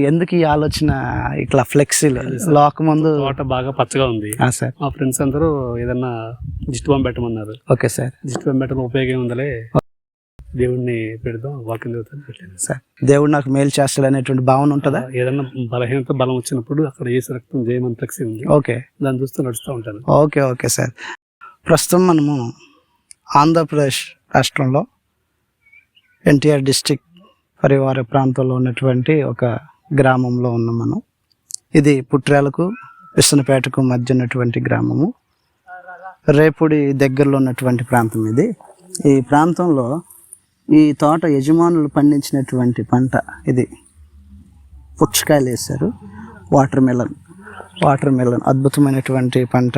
ఎందుకు ఈ ఆలోచన ఇట్లా ఫ్లెక్సీలు? లాక్ ముందు తోట బాగా పచ్చగా ఉంది. సార్. మా ఫ్రెండ్స్ అందరూ ఏదన్నా దిష్టి బొమ్మ పెట్టమన్నారు. Okay sir. దిష్టి బొమ్మ పెట్టడం ఉపయోగం ఉందలే. దేవుణ్ణి పెడదాం వాకింగ్ పెట్టాను సార్ దేవుడు నాకు మేలు చేస్తాడు అనేటువంటి భావన ఉంటుందా? ఏదన్నా బలహీనత బలం వచ్చినప్పుడు అక్కడ ఏసు రక్తం జయమని ఫ్లెక్సీ ఉంది ఓకే. దాన్ని చూస్తూ నడుస్తూ ఉంటాను. Okay okay sir. ప్రస్తుతం మనము ఆంధ్రప్రదేశ్ రాష్ట్రంలో ఎన్టీఆర్ డిస్టిక్ పరివార ప్రాంతంలో ఉన్నటువంటి ఒక గ్రామంలో ఉన్నాం మనం. ఇది పుట్రాలకు విసనపేటకు మధ్య ఉన్నటువంటి గ్రామము. రేపుడి దగ్గరలో ఉన్నటువంటి ప్రాంతం ఇది. ఈ ప్రాంతంలో ఈ తోట యజమానులు పండించినటువంటి పంట ఇది. పుచ్చకాయలు వేశారు. వాటర్ మెలన్ వాటర్ మెలన్ అద్భుతమైనటువంటి పంట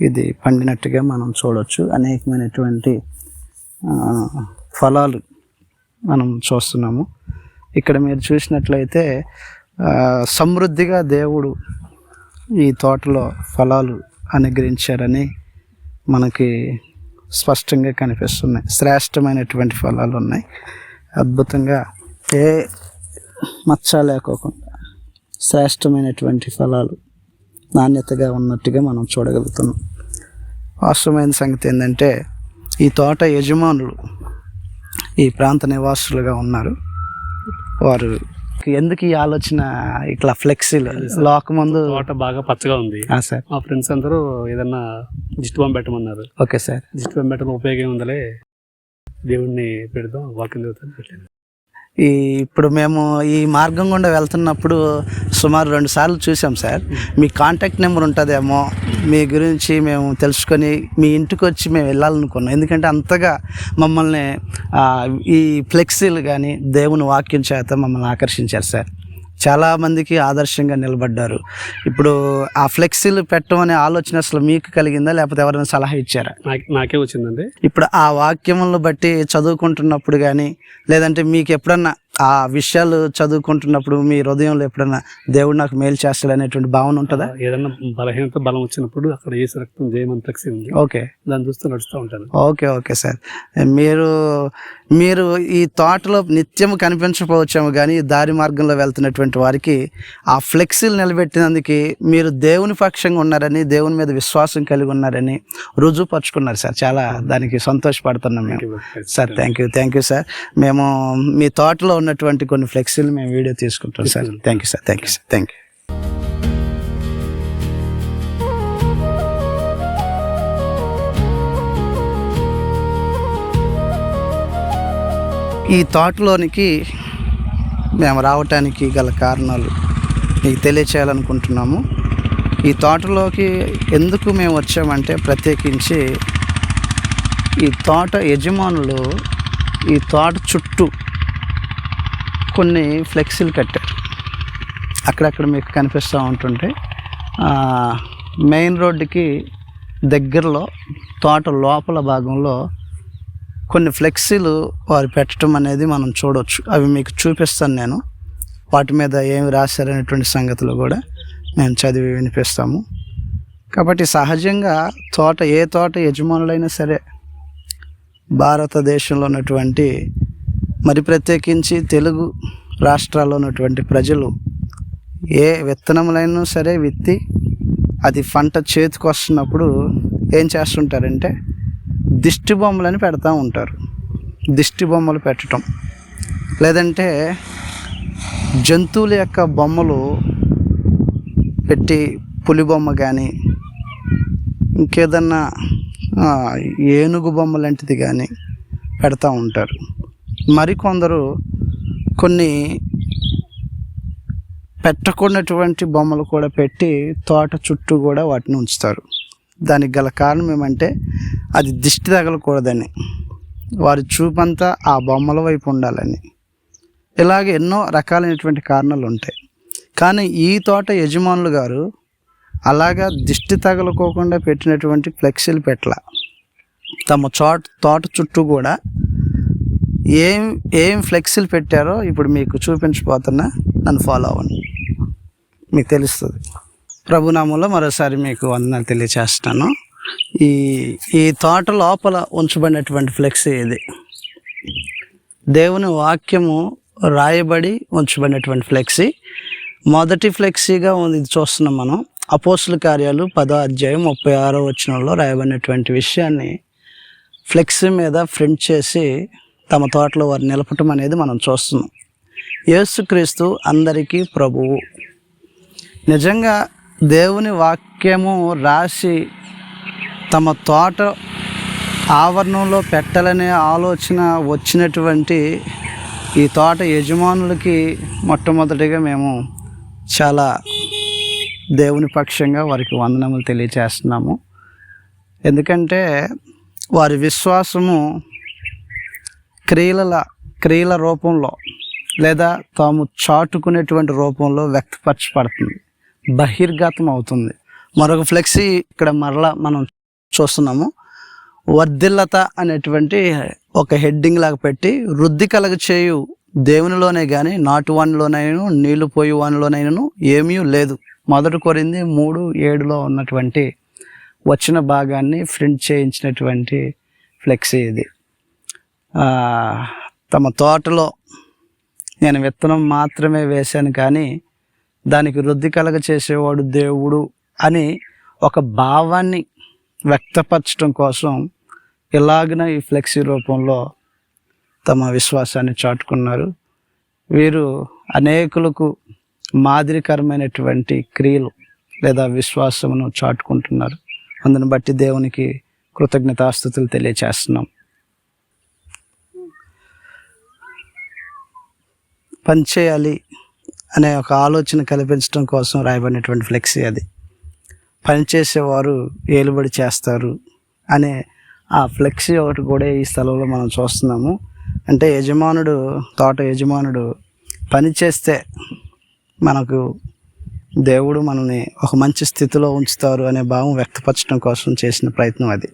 ఇది పండినట్టుగా మనం చూడవచ్చు అనేకమైనటువంటి ఫలాలు మనం చూస్తున్నాము. ఇక్కడ మీరు చూసినట్లయితే సమృద్ధిగా దేవుడు ఈ తోటలో ఫలాలు అనుగ్రహించారని మనకి స్పష్టంగా కనిపిస్తున్నాయి. శ్రేష్టమైనటువంటి ఫలాలు ఉన్నాయి. అద్భుతంగా ఏ మచ్చ లేకోకుండా శ్రేష్టమైనటువంటి ఫలాలు నాణ్యతగా ఉన్నట్టుగా మనం చూడగలుగుతున్నాం. వాస్తవమైన సంగతి ఏంటంటే ఈ తోట యజమానులు ఈ ప్రాంత నివాసులుగా ఉన్నారు. వారు ఎందుకు ఈ ఆలోచన ఇట్లా ఫ్లెక్సీలు? లాక్ ముందు తోట బాగా పచ్చగా ఉంది. సార్. మా ఫ్రెండ్స్ అందరూ ఏదన్నా దిష్టి బొమ్మ పెట్టమన్నారు. Okay sir. దిష్టి బొమ్మ పెట్టడం ఉపయోగం ఉందలే. దేవుణ్ణి పెడదాం వాకింగ్ దేవతని పెట్టాను ఈ ఇప్పుడు మేము ఈ మార్గం గుండా వెళ్తున్నప్పుడు సుమారు రెండు సార్లు చూసాం సార్. మీ కాంటాక్ట్ నెంబర్ ఉంటుందేమో మీ గురించి మేము తెలుసుకొని మీ ఇంటికి వచ్చి మేము వెళ్ళాలనుకున్నాం. ఎందుకంటే అంతగా మమ్మల్ని ఈ ఫ్లెక్సీలు కానీ దేవుని వాక్యం చేత మమ్మల్ని ఆకర్షించారు సార్. చాలామందికి ఆదర్శంగా నిలబడ్డారు. ఇప్పుడు ఆ ఫ్లెక్సీలు పెట్టడం అనే ఆలోచన అసలు మీకు కలిగిందా? లేకపోతే ఎవరైనా సలహా ఇచ్చారా? నాకు నాకే వచ్చిందండి. ఇప్పుడు ఆ వాక్యములను బట్టి చదువుకుంటున్నప్పుడు కానీ లేదంటే మీకు ఎప్పుడన్నా ఆ విషయాలు చదువుకుంటున్నప్పుడు మీ హృదయంలో ఎప్పుడన్నా దేవుడు నాకు మేలు చేస్తాడు అనేటువంటి భావన ఉంటుందా? ఏదన్నా బలహీనత బలం వచ్చినప్పుడు అక్కడ ఏసు రక్తం జయమని ఫ్లెక్సీ ఉంది. ఓకే. దాన్ని చూస్తూ నడుస్తూ ఉంటాను. Okay okay sir. మీరు మీరు ఈ తోటలో నిత్యం కనిపించకపోవచ్చేమో కానీ దారి మార్గంలో వెళ్తున్నటువంటి వారికి ఆ ఫ్లెక్సీలు నిలబెట్టినందుకు మీరు దేవుని పక్షంగా ఉన్నారని దేవుని మీద విశ్వాసం కలిగి ఉన్నారని రుజువుపరుచుకున్నారు సార్. చాలా దానికి సంతోషపడుతున్నాం మేము. Sir thank you thank you sir మేము మీ తోటలో ఉన్నటువంటి కొన్ని ఫ్లెక్సీలు మేము వీడియో తీసుకుంటాం sir. Thank you sir thank you sir thank you ఈ తోటలోనికి మేము రావటానికి గల కారణాలు మీకు తెలియచేయాలనుకుంటున్నాము. ఈ తోటలోకి ఎందుకు మేము వచ్చామంటే ప్రత్యేకించి ఈ తోట యజమానులు ఈ తోట చుట్టూ కొన్ని ఫ్లెక్సీలు కట్టారు. అక్కడక్కడ మీకు కనిపిస్తూ ఉంటుంటే మెయిన్ రోడ్డుకి దగ్గరలో తోట లోపల భాగంలో కొన్ని ఫ్లెక్సీలు వారు పెట్టడం అనేది మనం చూడవచ్చు అవి మీకు చూపిస్తాను నేను. వాటి మీద ఏమి రాశారనేటువంటి సంగతులు కూడా మేము చదివి వినిపిస్తాము. కాబట్టి సహజంగా తోట ఏ తోట యజమానులైనా సరే భారతదేశంలో ఉన్నటువంటి మరి ప్రత్యేకించి తెలుగు రాష్ట్రాల్లో ఉన్నటువంటి ప్రజలు ఏ విత్తనములైనా సరే విత్తి అది పంట చేతికి వస్తున్నప్పుడు ఏం చేస్తుంటారంటే దిష్టి బొమ్మలని పెడతా ఉంటారు. దిష్టి బొమ్మలు పెట్టడం లేదంటే జంతువుల యొక్క బొమ్మలు పెట్టి పులి బొమ్మ కానీ ఇంకేదన్నా ఏనుగు బొమ్మ లాంటిది కానీ పెడతా ఉంటారు. మరికొందరు కొన్ని పెట్టకున్నటువంటి బొమ్మలు కూడా పెట్టి తోట చుట్టూ కూడా వాటిని ఉంచుతారు. దానికి గల కారణం ఏమంటే అది దిష్టి తగలకూడదని. వారి చూపంతా ఆ బొమ్మల వైపు ఉండాలని. ఇలాగే ఎన్నో రకాలైనటువంటి కారణాలు ఉంటాయి. కానీ ఈ తోట యజమానులు గారు అలాగా దిష్టి తగలకోకుండా పెట్టినటువంటి ఫ్లెక్సీలు పెట్టల. తమ చోట తోట చుట్టూ కూడా ఏం ఏం ఫ్లెక్సీలు పెట్టారో ఇప్పుడు మీకు చూపించబోతున్నా నన్ను ఫాలో అవ్వండి. మీకు తెలుస్తుంది. ప్రభునామంలో మరోసారి మీకు వందనాలు తెలియచేస్తాను. ఈ ఈ తోట లోపల ఉంచబడినటువంటి ఫ్లెక్సీ ఇది. దేవుని వాక్యము రాయబడి ఉంచబడినటువంటి ఫ్లెక్సీ. మొదటి ఫ్లెక్సీగా ఉంది ఇది చూస్తున్నాం మనం. అపోసుల కార్యాలు పదో అధ్యాయం ముప్పై ఆరో వచనంలో రాయబడినటువంటి విషయాన్ని ఫ్లెక్సీ మీద ప్రింట్ చేసి తమ తోటలో వారు నిలపటం అనేది మనం చూస్తున్నాం. యేసుక్రీస్తు అందరికీ ప్రభువు. నిజంగా దేవుని వాక్యము రాసి తమ తోట ఆవరణంలో పెట్టాలనే ఆలోచన వచ్చినటువంటి ఈ తోట యజమానులకి మొట్టమొదటిగా మేము చాలా దేవుని పక్షంగా వారికి వందనములు తెలియచేస్తున్నాము. ఎందుకంటే వారి విశ్వాసము క్రియల క్రియల రూపంలో లేదా తాము చాటుకునేటువంటి రూపంలో వ్యక్తపరచబడుతుంది. బహిర్గతం అవుతుంది. మరొక ఫ్లెక్సీ ఇక్కడ మరలా మనం చూస్తున్నాము. వర్ధిల్లత అనేటువంటి ఒక హెడ్డింగ్ లాగా పెట్టి వృద్ధి కలగ చేయు దేవునిలోనే కానీ నాటు వన్లోనైనా నీళ్ళు పోయి వానిలోనైనాను ఏమీ లేదు. మొదటి కొరింది మూడు ఏడులో ఉన్నటువంటి వచ్చిన భాగాన్ని ప్రింట్ చేయించినటువంటి ఫ్లెక్సీ ఇది. తమ తోటలో నేను విత్తనం మాత్రమే వేశాను కానీ దానికి వృద్ధి కలగ చేసేవాడు దేవుడు అని ఒక భావాన్ని వ్యక్తపరచడం కోసం ఇలాగిన ఈ ఫ్లెక్సీ రూపంలో తమ విశ్వాసాన్ని చాటుకున్నారు. వీరు అనేకులకు మాదిరికరమైనటువంటి క్రియలు లేదా విశ్వాసమును చాటుకుంటున్నారు. అందుని బట్టి దేవునికి కృతజ్ఞతాస్థుతులు తెలియచేస్తున్నాం. పనిచేయాలి అనే ఒక ఆలోచన కల్పించడం కోసం రాయబడినటువంటి ఫ్లెక్సీ అది. పనిచేసేవారు ఏలుబడి చేస్తారు అనే ఆ ఫ్లెక్సీ ఒకటి కూడా ఈ స్థలంలో మనం చూస్తున్నాము. అంటే యజమానుడు తోట యజమానుడు పని చేస్తే మనకు దేవుడు మనల్ని ఒక మంచి స్థితిలో ఉంచుతారు అనే భావం వ్యక్తపరచడం కోసం చేసిన ప్రయత్నం అది.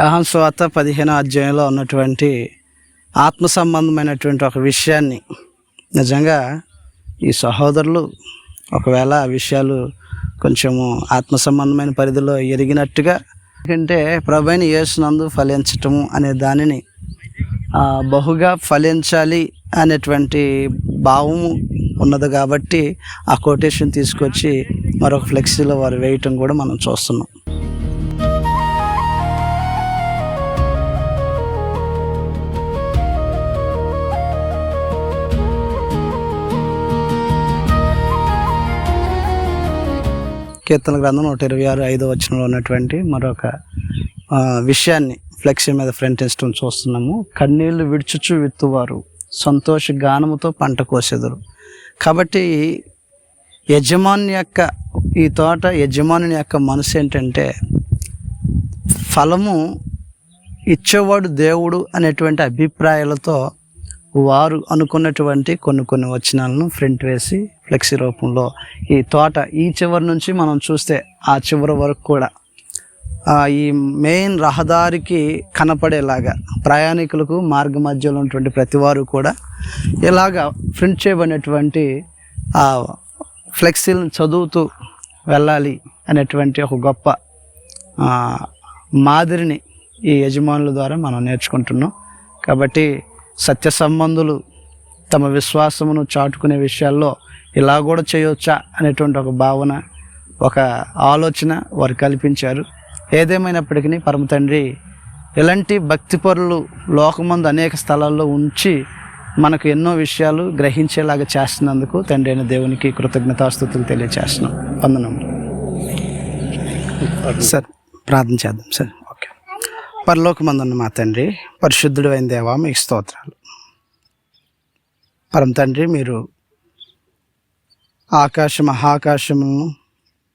ఆహం పదిహేనో అధ్యాయంలో ఉన్నటువంటి ఆత్మ సంబంధమైనటువంటి ఒక విషయాన్ని నిజంగా ఈ సహోదరులు ఒకవేళ ఆ విషయాలు కొంచెము ఆత్మ సంబంధమైన పరిధిలో ఎరిగినట్టుగా ఎందుకంటే ప్రభైన యేసునందు ఫలించటము అనే దానిని బహుగా ఫలించాలి అనేటువంటి భావము ఉన్నది కాబట్టి ఆ కొటేషన్ తీసుకొచ్చి మరొక ఫ్లెక్సీలో వారు వేయటం కూడా మనం చూస్తున్నాం. కీర్తన గ్రంథం నూట ఇరవై ఆరు ఐదో వచనంలో ఉన్నటువంటి మరొక విషయాన్ని ఫ్లెక్సీ మీద ఫ్రంట్ ఇష్టం చూస్తున్నాము. కన్నీళ్ళు విడుచుచు విత్తువారు సంతోష గానముతో పంట కోసెదరు. కాబట్టి యజమాని యొక్క ఈ తోట యజమానుని యొక్క మనసు ఏంటంటే ఫలము ఇచ్చేవాడు దేవుడు అనేటువంటి అభిప్రాయాలతో వారు అనుకున్నటువంటి కొన్ని కొన్ని వచనాలను ప్రింట్ వేసి ఫ్లెక్సీ రూపంలో ఈ తోట ఈ చివరి నుంచి మనం చూస్తే ఆ చివరి వరకు కూడా ఈ మెయిన్ రహదారికి కనపడేలాగా ప్రయాణికులకు మార్గ మధ్యలో ఉన్నటువంటి ప్రతి వారు కూడా ఇలాగా ప్రింట్ చేయబడినటువంటి ఆ ఫ్లెక్సీలను చదువుతూ వెళ్ళాలి అనేటువంటి ఒక గొప్ప మాదిరిని ఈ యజమానుల ద్వారా మనం నేర్చుకుంటున్నాం. కాబట్టి సత్య సంబంధులు తమ విశ్వాసమును చాటుకునే విషయాల్లో ఇలా కూడా చేయొచ్చా అనేటువంటి ఒక భావన ఒక ఆలోచన వారు కల్పించారు. ఏదేమైనప్పటికీ పరమ తండ్రి ఇలాంటి భక్తి పరులు లోకమందు అనేక స్థలాల్లో ఉంచి మనకు ఎన్నో విషయాలు గ్రహించేలాగా చేస్తున్నందుకు తండ్రి అయిన దేవునికి కృతజ్ఞతాస్థుతులు తెలియచేస్తున్నాం. వందనం సార్ ప్రార్థన చేద్దాం సార్. పరలోకమందున్న మా తండ్రి? పరిశుద్ధుడు అయిన దేవా మీకు స్తోత్రాలు. పరం తండ్రి మీరు ఆకాశ మహాకాశమును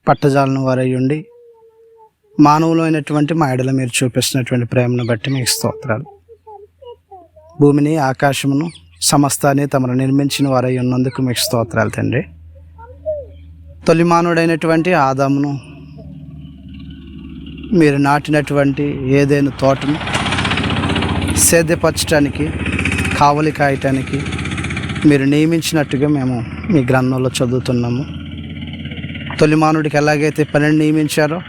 పట్టజాలను వారయ్యుండి ఉండి మానవులైనటువంటి మా ఎడల మీరు చూపిస్తున్నటువంటి ప్రేమను బట్టి మీకు స్తోత్రాలు. భూమిని ఆకాశమును సమస్తాన్ని తమను నిర్మించిన వారై ఉన్నందుకు మీకు స్తోత్రాలు తండ్రి. తొలి మానవుడైనటువంటి ఆదామును మీరు నాటినటువంటి ఏదైనా తోటను సేద్యపరచడానికి కావలి కాయటానికి మీరు నియమించినట్టుగా మేము మీ గ్రంథంలో చదువుతున్నాము. తొలిమానుడికి ఎలాగైతే పనిని నియమించారో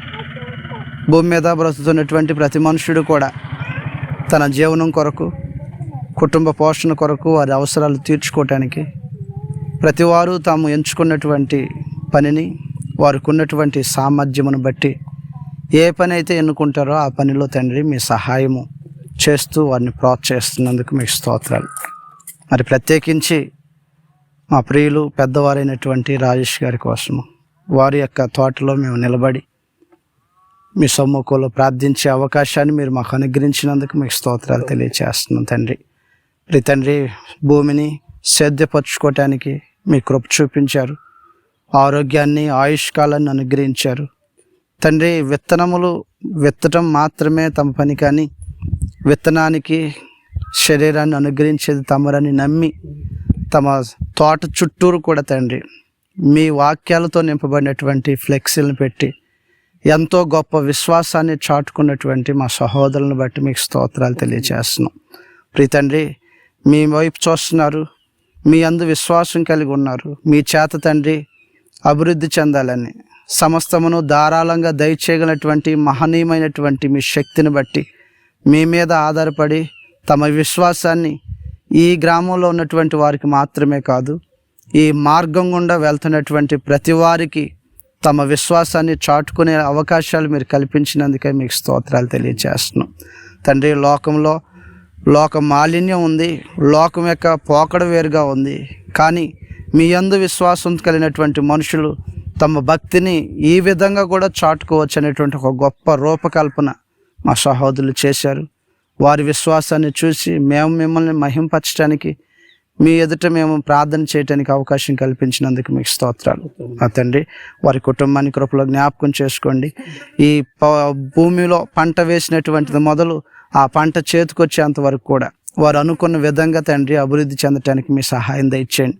భూమి మీద బ్రతుకుతున్నటువంటి ప్రతి మనుషుడు కూడా తన జీవనం కొరకు కుటుంబ పోషణ కొరకు వారి అవసరాలు తీర్చుకోవటానికి ప్రతివారు తాము ఎంచుకున్నటువంటి పనిని వారికి ఉన్నటువంటి సామర్థ్యమును బట్టి ఏ పని అయితే ఎన్నుకుంటారో ఆ పనిలో తండ్రి మీ సహాయము చేస్తూ వారిని ప్రోత్సహిస్తున్నందుకు మీకు స్తోత్రాలు. మరి ప్రత్యేకించి మా ప్రియులు పెద్దవారైనటువంటి రాజేష్ గారి కోసము వారి యొక్క తోటలో మేము నిలబడి మీ సమ్ముఖంలో ప్రార్థించే అవకాశాన్ని మీరు మాకు అనుగ్రహించినందుకు మీకు స్తోత్రాలు తెలియచేస్తున్నాం తండ్రి. ప్రి తండ్రి భూమిని సేద్యపరచుకోవటానికి మీ కృప చూపించారు. ఆరోగ్యాన్ని ఆయుష్కాలాన్ని అనుగ్రహించారు. తండ్రి విత్తనములు విత్తటం మాత్రమే తమ పని కానీ విత్తనానికి శరీరాన్ని అనుగ్రహించేది తమరని నమ్మి తమ తోట చుట్టూరు కూడా తండ్రి మీ వాక్యాలతో నింపబడినటువంటి ఫ్లెక్సీలను పెట్టి ఎంతో గొప్ప విశ్వాసాన్ని చాటుకున్నటువంటి మా సహోదరులను బట్టి మీకు స్తోత్రాలు తెలియజేస్తున్నాం ప్రీ తండ్రి మీ వైపు చూస్తున్నారు మీ అందు విశ్వాసం కలిగి ఉన్నారు మీ చేత తండ్రి అభివృద్ధి చెందాలని సమస్తమును ధారాళంగా దయచేయగలటువంటి మహనీయమైనటువంటి మీ శక్తిని బట్టి మీ మీద ఆధారపడి తమ విశ్వాసాన్ని ఈ గ్రామంలో ఉన్నటువంటి వారికి మాత్రమే కాదు ఈ మార్గం గుండా వెళ్తున్నటువంటి ప్రతి వారికి తమ విశ్వాసాన్ని చాటుకునే అవకాశాలు మీరు కల్పించినందుకే మీకు స్తోత్రాలు తెలియజేస్తున్నాం తండ్రి లోకంలో లోక మాలిన్యం ఉంది లోకం యొక్క పోకడ వేరుగా ఉంది కానీ మీ అందు విశ్వాసం కలిగినటువంటి మనుషులు తమ భక్తిని ఈ విధంగా కూడా చాటుకోవచ్చు అనేటువంటి ఒక గొప్ప రూపకల్పన మా సహోదరులు చేశారు. వారి విశ్వాసాన్ని చూసి మేము మిమ్మల్ని మహింపరచడానికి మీ ఎదుట మేము ప్రార్థన చేయడానికి అవకాశం కల్పించినందుకు మీకు స్తోత్రాలు. మా తండ్రి వారి కుటుంబాన్ని కృపలో జ్ఞాపకం చేసుకోండి. ఈ ప- భూమిలో పంట వేసినటువంటిది మొదలు ఆ పంట చేతికొచ్చేంత వరకు కూడా వారు అనుకున్న విధంగా తండ్రి అభివృద్ధి చెందటానికి మీ సహాయం దయచేయండి.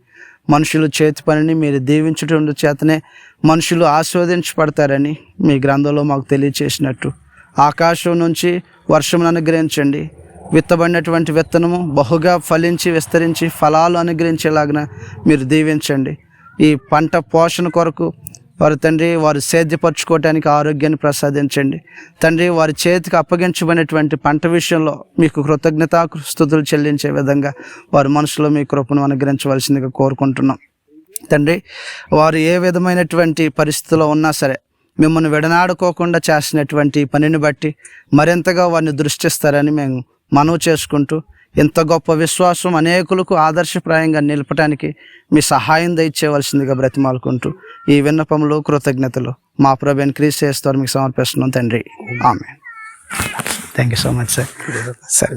మనుషులు చేతి పనిని మీరు దీవించడం చేతనే మనుషులు ఆస్వాదించబడతారని మీ గ్రంథంలో మాకు తెలియచేసినట్టు. ఆకాశం నుంచి వర్షం అనుగ్రహించండి. విత్తబడినటువంటి విత్తనము బహుగా ఫలించి విస్తరించి ఫలాలు అనుగ్రహించేలాగిన మీరు దీవించండి. ఈ పంట పోషణ కొరకు వారు తండ్రి వారు సేద్యపరచుకోవటానికి ఆరోగ్యాన్ని ప్రసాదించండి. తండ్రి వారి చేతికి అప్పగించబడినటువంటి పంట విషయంలో మీకు కృతజ్ఞతా స్థుతులు చెల్లించే విధంగా వారి మనసులో మీ కృపను అనుగ్రహించవలసిందిగా కోరుకుంటున్నాం. తండ్రి వారు ఏ విధమైనటువంటి పరిస్థితిలో ఉన్నా సరే మిమ్మల్ని విడనాడుకోకుండా చేసినటువంటి పనిని బట్టి మరింతగా వారిని దృష్టిస్తారని మేము మనవి చేసుకుంటూ ఇంత గొప్ప విశ్వాసం అనేకులకు ఆదర్శప్రాయంగా నిలపటానికి మీ సహాయం దయచేయవలసిందిగా బ్రతిమాలుకుంటూ ఈ విన్నపములు కృతజ్ఞతలు. మా ప్రభు క్రీస్ చేస్తారు మీకు సమర్పిస్తున్నాం తండ్రి. ఆమె thank you so much sir సరే.